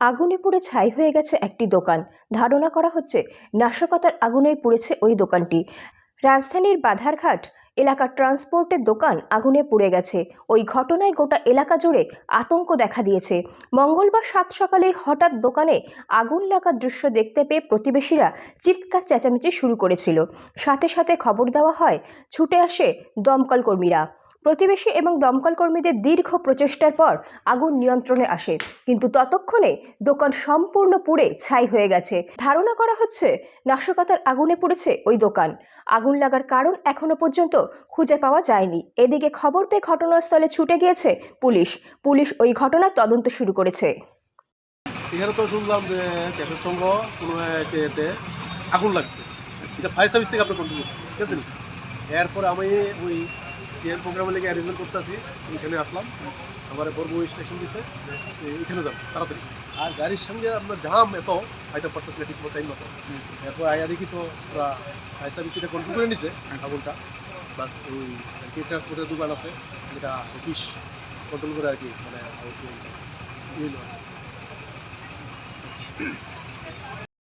আগুনে পুড়ে ছাই হয়ে গেছে একটি দোকান। ধারণা করা হচ্ছে, নাশকতার আগুনে পুড়েছে ওই দোকানটি। রাজধানীর বাধারঘাট এলাকার ট্রান্সপোর্টের দোকান আগুনে পুড়ে গেছে। ওই ঘটনায় গোটা এলাকা জুড়ে আতঙ্ক দেখা দিয়েছে। মঙ্গলবার সাত সকালে হঠাৎ দোকানে আগুন লাগার দৃশ্য দেখতে পেয়ে প্রতিবেশীরা চিৎকার চেঁচামেচি শুরু করেছিল। সাথে সাথে খবর দেওয়া হয়, ছুটে আসে দমকল কর্মীরা। প্রতিবেশী এবং দমকল কর্মীদের দীর্ঘ প্রচেষ্টার পর আগুন নিয়ন্ত্রণে আসে। কিন্তু ততক্ষণে দোকান সম্পূর্ণ পুড়ে ছাই হয়ে গেছে। ধারণা করা হচ্ছে নাশকতার আগুনে পুড়েছে ওই দোকান। আগুন লাগার কারণ এখনও পর্যন্ত খুঁজে পাওয়া যায়নি। এদিকে খবর পেয়ে ঘটনাস্থলে ছুটে গিয়েছে পুলিশ। পুলিশ ওই ঘটনার তদন্ত শুরু করেছে। এখানে তো শুনলাম যে ক্যাশের সংঘ কোনো এতে আগুন লাগছে। সেটা ফায়ার সার্ভিস থেকে কন্ট্রোল করছি ঠিক আছে? এরপরে আমি ওই সিএম প্রোগ্রামে লেগে অ্যারেঞ্জমেন্ট করতেছি এখানে আসলাম। আমার বর্ব স্টেশন দিছে এখানে যাব তাড়াতাড়ি। আর গাড়ির সঙ্গে আপনার জাম এত হয়তো পারতেছি না ঠিক মতো। টাইম মতো এরপর আয়া দেখি তো ওরা ফায়ার সার্ভিস এটা কন্ট্রোল করে নিছে আগুনটা। বাস ওই ট্রান্সপোর্টের দোকান আছে যেটা অফিস কন্ট্রোল করে আর কি মানে।